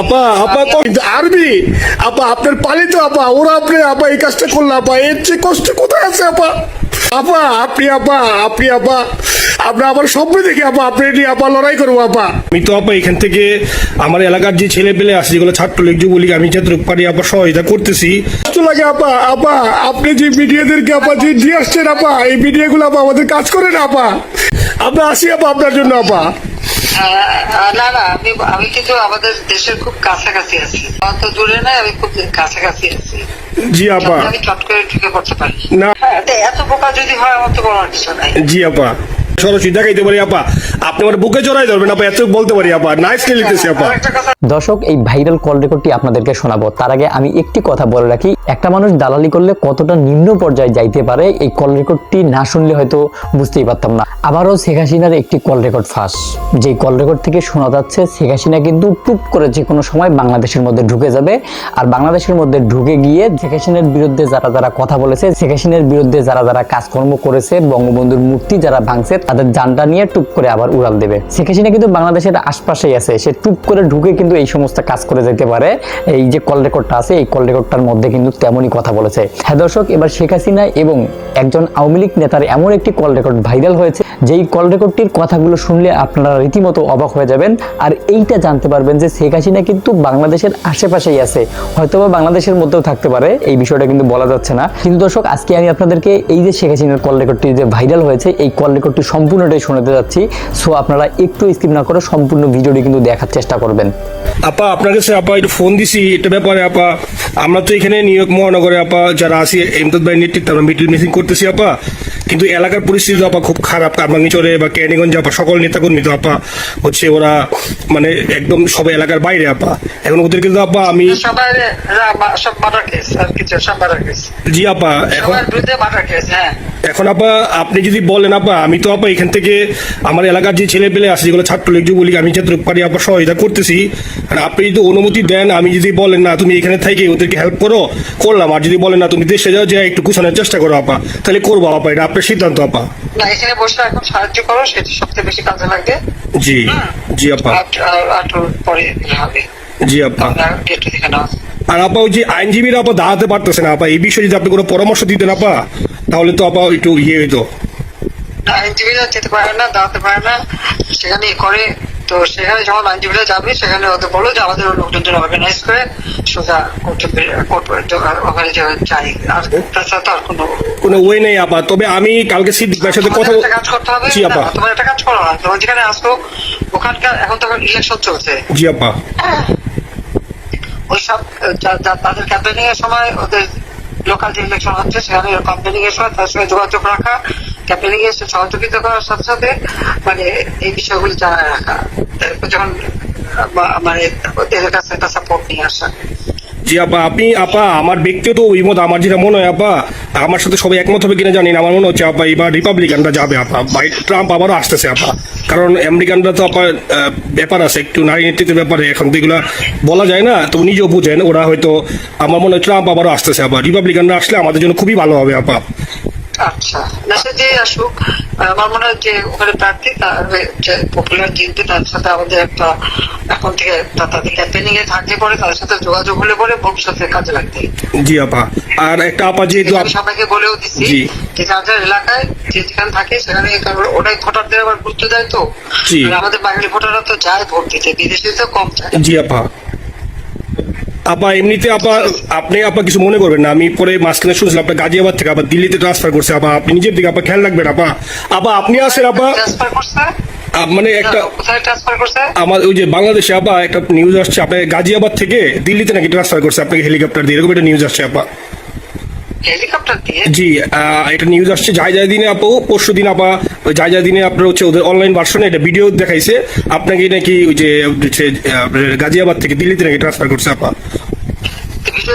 আপা আপা তো আরবি আপা আপনার পালিত আপা ওরা আপনি আপা এই কাজটা করল আপা। এর চেয়ে কষ্ট কোথায় আছে আপা? আপা আপনি আপা আপনি আপা আমার স্বপ্ন দেখি আপা আপনি নিয়ে আপা লড়াই করব আপা। আমি তো আপা এখান থেকে আমার এলাকার যে ছেলে পেলে আছে যেগুলো ছাত্রলীগ যুবলীগ আমি যতটুকু পারি আপা সহায়তা করতেছি। কষ্ট লাগে আপা আপা আপনি যে মিডিয়াদেরকে আপা যে দিয়ে আসছেন আপা এই মিডিয়াগুলো আপা আমাদের কাজ করে না আপা। আমরা আসি আপা আপনার জন্য আপা। না না আমি আমি কিন্তু আমাদের দেশের খুব কাছাকাছি আছি। অত দূরে না আমি খুব কাছাকাছি আছি। জি আপা। আমি চট করে ঢুকে পড়তে পারি। না। হ্যাঁ, এত বোকা যদি হয় আমার তো বলার কিছু নাই। জি আপা। সরাসরি দর্শক, এই ভাইরাল কল রেকর্ডটি আপনাদেরকে শোনাবো। তার আগে আমি একটি কথা বলে রাখি, একটা মানুষ দালালি করলে কতটা নিম্ন পর্যায়ে যাইতে পারে, এই কল রেকর্ডটি না শুনলে হয়তো বুঝতেই পারতাম না। আবারও শেখ হাসিনার একটি কল রেকর্ড ফাঁস। যে কল রেকর্ড থেকে শোনা যাচ্ছে, শেখ হাসিনা কিন্তু টুপ করে যে কোনো সময় বাংলাদেশের মধ্যে ঢুকে যাবে। আর বাংলাদেশের মধ্যে ঢুকে গিয়ে শেখ হাসিনার বিরুদ্ধে যারা যারা কথা বলেছে, শেখ হাসিনার বিরুদ্ধে যারা যারা কাজকর্ম করেছে, বঙ্গবন্ধুর মূর্তি যারা ভাঙছে তাদের জানটা নিয়ে টুপ করে আবার উড়াল দেবে। শেখ হাসিনা কিন্তু বাংলাদেশের আশপাশেই আছে। সে টুপ করে ঢুকে কিন্তু এই সমস্ত কাজ করে যেতে পারে। এই যে কল রেকর্ডটা আছে, এই কল রেকর্ডটার মধ্যে কিন্তু তেমনই কথা বলেছে। হ্যাঁ দর্শক, এবার শেখ হাসিনা এবং একজন আওয়ামী লীগ নেতার এমন একটি কল রেকর্ড ভাইরাল হয়েছে। যেই কল রেকর্ডটির কথাগুলো শুনলে আপনারা রীতিমতো অবাক হয়ে যাবেন। আর এইটা জানতে পারবেন যে শেখ হাসিনা কিন্তু বাংলাদেশের আশেপাশেই আছে। হয়তোবা বাংলাদেশের মধ্যেও থাকতে পারে, এই বিষয়টা কিন্তু বলা যাচ্ছে না। কিন্তু দর্শক, আজকে আমি আপনাদেরকে এই যে শেখ হাসিনার কল রেকর্ডটি যে ভাইরাল হয়েছে, এই কল রেকর্ডটি সম্পূর্ণটাই শোনাতে যাচ্ছি। সো আপনারা একটু স্কিপ না করে সম্পূর্ণ ভিডিওটি কিন্তু দেখার চেষ্টা করবেন। আপা আপনার কাছে আপা একটু ফোন দিছি এটা ব্যাপারে আপা আমরা তো এখানে নিউ ইয়র্ক মহানগরে আপা যারা আছি এমদাদ ভাই নেতৃত্বে আমরা মিটিং মিটিং করতেছি আপা। কিন্তু এলাকার পরিস্থিতি আপা খুব খারাপ কারমাঙ্গিচরে বা ক্যানিগঞ্জে আপা সকল নেতাকর্মী তো আপা হচ্ছে ওরা মানে একদম সবাই এলাকার বাইরে আপা। এখন ওদের কিন্তু আপা আমি জি আপা এখন হ্যাঁ। এখন আপা আপনি যদি বলেন আপা আমি তো আপা এখান থেকে আমার এলাকার যে ছেলে পেলে আছে যেগুলো ছাত্রলীগ যুবলীগ আমি যতটুকু পারি আপা সহায়তা করতেছি। আর আপনি যদি অনুমতি দেন আমি যদি বলেন না তুমি এখানে থেকে ওদেরকে হেল্প করো করলাম। আর যদি বলেন না তুমি দেশে যাও যে একটু কুছানোর চেষ্টা করো আপা। তাহলে করব আপা এটা আপনার সিদ্ধান্ত আপা। না এখানে বসে এখন সাহায্য করো সেটা সবচেয়ে বেশি কাজে লাগবে জি জি আপা। পরে হবে। জি আপা। আর আপা ওই যে আইনজীবীরা আপা দাঁড়াতে পারতেছে না আপা। এই বিষয়ে যদি আপনি কোনো পরামর্শ দিতেন আপা তাহলে তো আপা একটু ইয়ে হইতো। আইনজীবীরা যেতে পারে না দাঁড়াতে পারে না। সেখানে করে তো সেখানে যখন আইনজীবীরা যাবে সেখানে ওদের বলো যে আমাদের অর্গানাইজ করে সোজা ওখানে যাই। আর তাছাড়া তো আর কোনো কোনো ওয়ে নেই আপা। তবে আমি কালকে সিদ্দিক ভাইয়ের সাথে কথা কাজ করতে হবে। জি আপা। তোমার একটা কাজ করো না। তোমার যেখানে আসো ওখানকার এখন তো ইলেকশন চলছে। জি আপা। তাদের ক্যাম্পেনিং এর সময় ওদের লোকাল যে ইলেকশন হচ্ছে সেখানে ক্যাম্পেনিং এর সময় তার সঙ্গে যোগাযোগ রাখা। ক্যাম্পেনিং এর সহযোগিতা করার সাথে সাথে মানে এই বিষয়গুলি জানায় রাখা। যখন মানে ওদের কাছে একটা সাপোর্ট নিয়ে আসা। জি আপা আপনি আপা আমার ব্যক্তিগত অভিমত আমার যেটা মনে হয় আপা আমার সাথে সবাই একমত হবে কিনা জানি না। আমার মনে হচ্ছে আপা এবার রিপাবলিকানরা যাবে আপা। বাই ট্রাম্প আবারও আসতেছে আপা। কারণ আমেরিকানরা তো আপা ব্যাপার আছে একটু নারী নেতৃত্বের ব্যাপারে এখন তো এগুলা বলা যায় না তো নিজেও বুঝেন ওরা হয়তো আমার মনে হয় ট্রাম্প আবারও আসতেছে আপা। রিপাবলিকানরা আসলে আমাদের জন্য খুবই ভালো হবে আপা। আচ্ছা। যে আসুক আমার মনে হয় যে ওখানে প্রার্থী তার পপুলার জিতবে তার সাথে আমাদের একটা এখন থেকে তাদের ক্যাম্পেনিং এ থাকলে পরে তাদের সাথে যোগাযোগ হলে পরে ভবিষ্যতে কাজে লাগবে। জি আপা। আর একটা আপা যেহেতু সবাইকে বলেও দিচ্ছি। যে যার যার এলাকায় যে যেখানে থাকে সেখানে কারণ ওটাই ভোটারদের আবার ঘুরতে যায় তো। আমাদের বাঙালি ভোটাররা তো যায় ভোট দিতে বিদেশে তো কম যায়। জি আপা। আপা এমনিতে আপা আপনি আপা কিছু মনে করবেন না। আমি পরে মাঝখানে শুনছিলাম আপনার গাজিয়াবাদ থেকে আবার দিল্লিতে ট্রান্সফার করছে। আপা আপনি নিজের দিকে আপা খেয়াল রাখবেন আপা। আপা আপনি আসেন আপা? ট্রান্সফার করছে? মানে একটা ট্রান্সফার করছে? আমার ওই যে বাংলাদেশে আপা একটা নিউজ আসছে। আপনার গাজিয়াবাদ থেকে দিল্লিতে নাকি ট্রান্সফার করছে? আপনাকে হেলিকপ্টার দিয়ে এরকম একটা নিউজ আসছে আপা। জি এটা নিউজ আসছে যাই যাই দিনে আপু পরশু দিন আপা যাই যাই দিনে আপনার হচ্ছে ওদের অনলাইন ভার্সনে এটা ভিডিও দেখাইছে। আপনাকে নাকি ওই যে গাজিয়াবাদ থেকে দিল্লিতে নাকি ট্রান্সফার করছে আপা।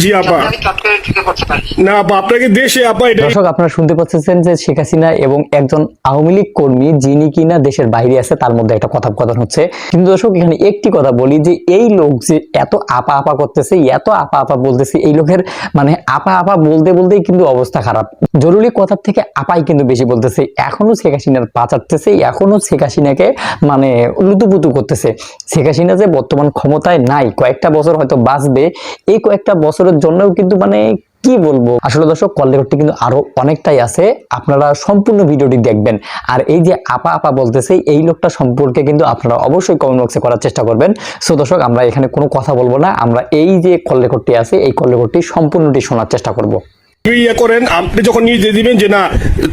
জি আপা। না আপা আপনাকে দেশে আপা এটা দর্শক আপনারা শুনতে পাচ্ছেন যে শেখ হাসিনা এবং একজন আওয়ামী লীগ কর্মী যিনি কিনা দেশের বাইরে আছে তার মধ্যে একটা কথোপকথন হচ্ছে। কিন্তু দর্শক এখানে একটি কথা বলি যে এই লোক যে এত আপা আপা করতেছে এত আপা আপা বলতেছে এই লোকের মানে আপা আপা বলতে বলতেই কিন্তু অবস্থা খারাপ। জরুরি কথার থেকে আপাই কিন্তু বেশি বলতেছে। এখনও শেখ হাসিনার এখনও শেখ হাসিনাকে মানে লুতুপুতু করতেছে। শেখ হাসিনা যে বর্তমান ক্ষমতায় নাই কয়েকটা বছর হয়তো বাঁচবে এই কয়েকটা বছরের জন্যও কিন্তু মানে কি বলব? আসলে দর্শক, কল রেকর্ডটি কিন্তু আরও অনেকটাই আছে। আপনারা সম্পূর্ণ ভিডিওটি দেখবেন। আর এই যে আপা আপা বলতেছে, এই লোকটা সম্পর্কে কিন্তু আপনারা অবশ্যই কমেন্ট বক্সে করার চেষ্টা করবেন। সো দর্শক, আমরা এখানে কোনো কথা বলব না। আমরা এই যে কল রেকর্ডটি আছে, এই কল রেকর্ডটি সম্পূর্ণটি শোনার চেষ্টা করব। ইয়ে করেন আপনি যখন নির্দেশ দিবেন যে না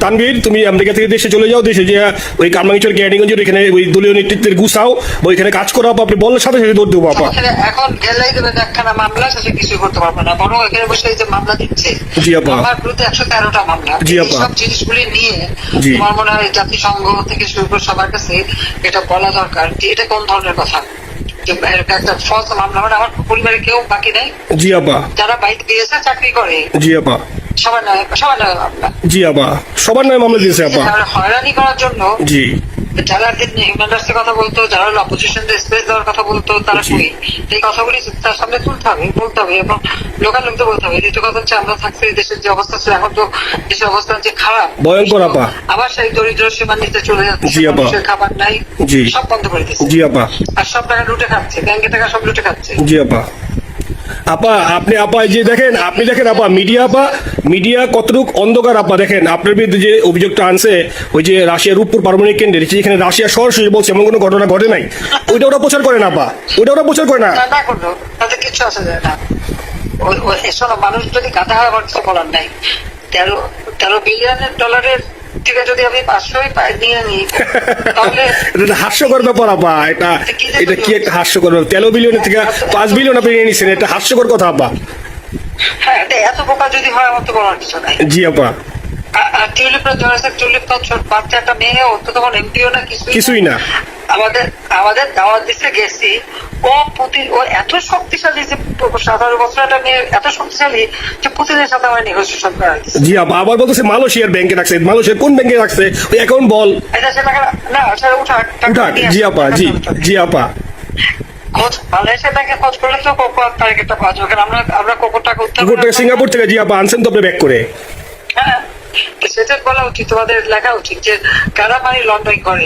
তানভীর তুমি আমেরিকা থেকে দেশে চলে যাও দেশে যে ওই কামরাঙ্গিচর ক্যাডিগঞ্জের এখানে ওই দলীয় নেতৃত্বের গুছাও ওইখানে কাজ করো আপনি বললে সাথে সাথে দৌড় দেবো আপা। এখন গেলেই দেবেন একখানা মামলা শেষে কিছু করতে পারবে না। বরং এখানে বসে এই যে মামলা দিচ্ছে জি আপা। আমার বিরুদ্ধে একশো তেরোটা মামলা জি আপা। সব জিনিসগুলি নিয়ে আমার মনে হয় জাতিসংঘ থেকে শুরু করে সবার কাছে এটা বলা দরকার যে এটা কোন ধরনের কথা? একটা ফলস মামলা আমার পরিবারে কেউ বাকি নেই? জি আপা। যারা বাইক দিয়েছে চাকরি করে। জি আপা। সবার নয় সবার নয় মামলা। জি আপা সবার নয় মামলা দিয়েছে আপা হয়রানি করার জন্য জি। যারা হিউম্যান কথা বলতো যারা অপোজিশন স্পেস দেওয়ার কথা বলতো তারা। কই? এই কথাগুলি তার সামনে তুলতে হবে বলতে হবে এবং লোকাল লোকদের বলতে হবে। দ্বিতীয় কথা হচ্ছে আমরা থাকছি দেশের যে অবস্থা ছিল এখন তো দেশের অবস্থা যে খারাপ ভয়ঙ্কর আপা। আবার সেই দরিদ্র সীমার নিচে চলে যাচ্ছে। মানুষের খাবার নাই। সব বন্ধ করে দিচ্ছে জি আপা আর সব টাকা লুটে খাচ্ছে ব্যাংকে টাকা সব লুটে খাচ্ছে। জি আপা আপা, আপনি আপা যে দেখেন, আপনি দেখেন আপা মিডিয়া আপা মিডিয়া কতটুক অন্ধকার আপা, দেখেন, আপনার বিরুদ্ধে যে অভিযোগটা আনছে, ওই যে রাশিয়ার রূপপুর পারমাণবিক কেন্দ্রে যেখানে রাশিয়া সরাসরি বলছে, এমন কোনো ঘটনা ঘটে নাই? ওইটা ওরা প্রচার করে না আপা, ওইটা ওরা প্রচার করে না। কিচ্ছু আসা যায় না। মানুষ যদি গাধা হয় কিছু বলার নাই, তেরো তেরো বিলিয়নের ডলারের থেকে যদি আমি পাঁচশোই পাই- নিয়ে নিই তাহলে এটা হাস্যকর ব্যাপার আপা। এটা এটা কি একটা হাস্যকর ব্যাপার? তেরো বিলিয়নের থেকে পাঁচ বিলিয়ন আপনি নিয়ে নিচ্ছেন এটা হাস্যকর কথা আপা। হ্যাঁ এত বোকা যদি হয় আমার তো বলার কিছু নাই। জি আপা। আর- আর টিউলিপরা টিউলিপ তো বাচ্চা একটা মেয়ে ও তো তখন এমপিও না কিছুই কিছুই না। আমাদের আমাদের দাওয়াত দিতে গেছি ও প্রতি ও এত শক্তিশালী যে সাধারণ বছর একটা মেয়ে এত শক্তিশালী যে প্রতিদিনের সাথে আমার নেগোসিয়েশন করা জি আপা আবার বলতেছে মালয়েশিয়ার ব্যাংকে রাখছে। মালয়েশিয়ার কোন ব্যাংকে রাখছে? ওই অ্যাকাউন্ট বল। এটা সে টাকা না সেটা উঠাক টাকা উঠাক। জি আপা জি জি আপা। খোঁজ মালয়েশিয়া ব্যাংকে খোঁজ করলে তো কোকো তারিখটা পাওয়া যাবে আমরা আমরা কোকো টাকা উত্তর সিঙ্গাপুর থেকে জি আপা আনছেন তো আপনি ব্যাক করে। হ্যাঁ সেটা বলা উচিত তোমাদের লেখা উচিত যে কারা মানি লন্ডারিং করে?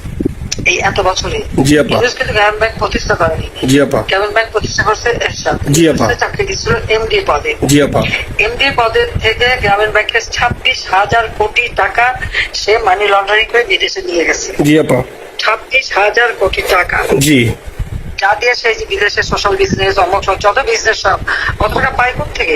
এই এত বছরে জি, আপা। কিন্তু গ্রামীণ ব্যাংক প্রতিষ্ঠা করেনি। জি আপা। গ্রামীণ ব্যাংক প্রতিষ্ঠা করছে এরশাদ। জি, আপা। সে চাকরি দিচ্ছিল এমডি পদে। জি আপা। এমডি পদের থেকে গ্রামীণ ব্যাংকের ছাব্বিশ হাজার কোটি টাকা সে মানি লন্ডারিং করে বিদেশে নিয়ে গেছে। জি আপা। ছাব্বিশ হাজার কোটি টাকা। জি। যা দিয়ে সেই যে বিদেশে সোশ্যাল বিজনেস অমক যত বিজনেস সব কত টাকা পায় থেকে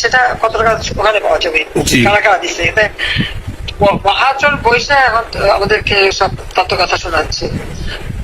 সেটা কত টাকা ওখানে পাওয়া যাবে। কারা কারা দিচ্ছে এটা মহাজন বৈশা এখন আমাদেরকে সব তত্ত্ব কথা শোনাচ্ছে।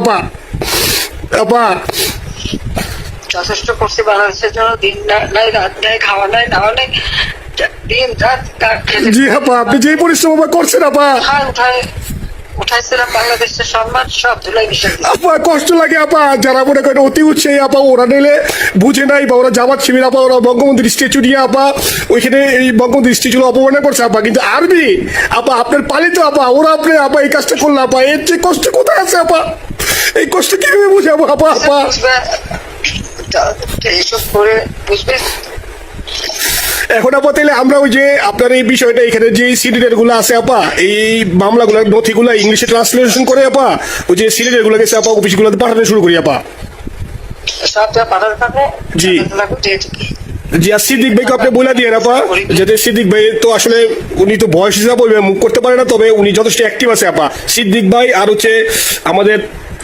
আপা আপা যথেষ্ট করছে বাংলাদেশের জন্য। দিন নাই রাত নাই খাওয়া নাই নাওয়া নাই। দিন রাত জি আপা আপনি যে পরিশ্রম করছেন আপা। উঠায় উঠায় উঠাইছিলাম বাংলাদেশের সম্মান সব ধুলাই আপা কষ্ট লাগে আপা। যারা মনে করেন অতি উৎসাহী আপা ওরা নিলে বুঝে নাই বা ওরা জামাত শিবির আপা ওরা বঙ্গবন্ধুর স্ট্যাচু নিয়ে আপা ওইখানে এই বঙ্গবন্ধুর স্ট্যাচু অপমানে করছে আপা। কিন্তু আরবি আপা আপনার পালিত আপা ওরা আপনি আপা এই কাজটা করল আপা। এর চেয়ে কষ্ট কোথায় আছে আপা? এই কষ্ট কীভাবে বুঝাবো? আপা আপা। এইসব করে বুঝবে। এখন আপা তাহলে আমরা ওই যে আপনার এই বিষয়টা এখানে যে সিলিন্ডারগুলো আছে আপা এই মামলাগুলো নথিগুলো ইংলিশে ট্রান্সলেশন করে আপা ওই যে সিলিন্ডারগুলো গেছে আপা অফিসগুলোতে পাঠানো শুরু করি আপা। জি। জি আর সিদ্দিক ভাইকে আপনি বলে দিয়ে আপা যাতে সিদ্দিক ভাই তো আসলে উনি তো বয়স হিসাবে মুখ করতে পারে না তবে উনি যথেষ্ট অ্যাক্টিভ আছে আপা। সিদ্দিক ভাই আর হচ্ছে আমাদের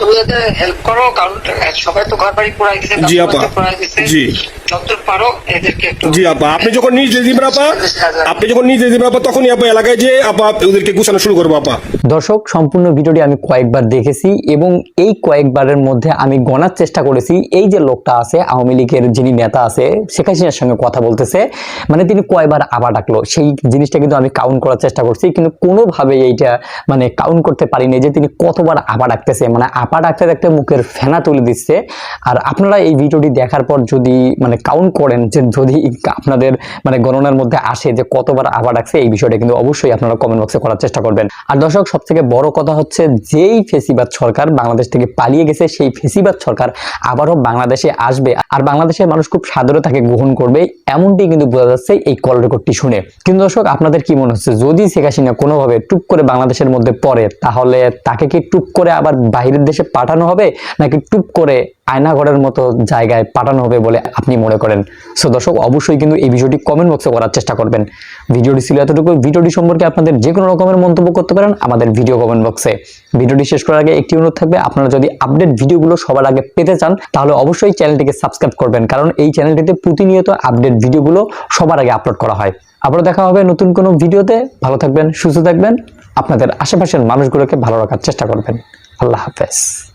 তুমি এদের হেল্প করো কারণ সবাই তো ঘর বাড়ি পড়াই দিছে জি আপা। জি। পারো এদেরকে একটু জি আপা। আপনি যখন নিজে দিবেন আপা আপনি যখন নিজে দিবেন আপা তখনই আপা এলাকায় যে আপা ওদেরকে গুছানো শুরু করব আপা। দর্শক সম্পূর্ণ ভিডিওটি আমি কয়েকবার দেখেছি এবং এই কয়েকবারের মধ্যে আমি গণার চেষ্টা করেছি। এই যে লোকটা আছে আওয়ামী লীগের যিনি নেতা আছে শেখ হাসিনার সঙ্গে কথা বলতেছে। মানে তিনি কয়বার আবার ডাকলো। সেই জিনিসটা কিন্তু আমি কাউন্ট করার চেষ্টা করছি কিন্তু কোনোভাবে এইটা মানে কাউন্ট করতে পারিনি যে তিনি কতবার আবার ডাকতেছে। মানে আবার ডাকতে ডাকতে মুখের ফেনা তুলে দিচ্ছে। আর আপনারা এই ভিডিওটি দেখার পর যদি মানে কাউন্ট করেন যে যদি আপনাদের মানে গণনার মধ্যে আসে যে কতবার আবার ডাকছে, এই বিষয়টা কিন্তু অবশ্যই আপনারা কমেন্ট বক্সে করার চেষ্টা করবেন। আর দর্শক সব থেকে বড় কথা হচ্ছে যেই ফেসিবাদ সরকার বাংলাদেশ থেকে পালিয়ে গেছে, সেই ফেসিবাদ সরকার আবারও বাংলাদেশে আসবে। আর বাংলাদেশের মানুষ খুব সাদরে তাকে গ্রহণ করবে, এমনটি কিন্তু বোঝা যাচ্ছে এই কল রেকর্ডটি শুনে। কিন্তু দর্শক, আপনাদের কি মনে হচ্ছে? যদি শেখ হাসিনা কোনোভাবে টুপ করে বাংলাদেশের মধ্যে পড়ে, তাহলে তাকে কি টুপ করে আবার বাইরের দেশে পাঠানো হবে নাকি টুপ করে আয়নাঘরের মতো জায়গায় পাঠানো হবে বলে আপনি মনে করেন? সো দর্শক, অবশ্যই কিন্তু এই ভিডিওটি কমেন্ট বক্সে করার চেষ্টা করবেন। ভিডিওটি ছিল এতটুকু ভিডিওটি সম্পর্কে আপনাদের যে কোনো রকমের মন্তব্য করতে পারেন আমাদের ভিডিও কমেন্ট বক্সে ভিডিওটি শেষ করার আগে একটি অনুরোধ থাকবে, আপনারা যদি আপডেট ভিডিওগুলো সবার আগে পেতে চান, তাহলে অবশ্যই চ্যানেলটিকে সাবস্ক্রাইব করবেন, কারণ এই চ্যানেলটিতে প্রতিনিয়ত আপডেট ভিডিওগুলো সবার আগে আপলোড করা হয়। আবারও দেখা হবে নতুন কোনো ভিডিওতে ভালো থাকবেন, সুস্থ থাকবেন। আপনাদের আশেপাশের মানুষগুলোকে ভালো রাখার চেষ্টা করবেন। আল্লাহ হাফেজ।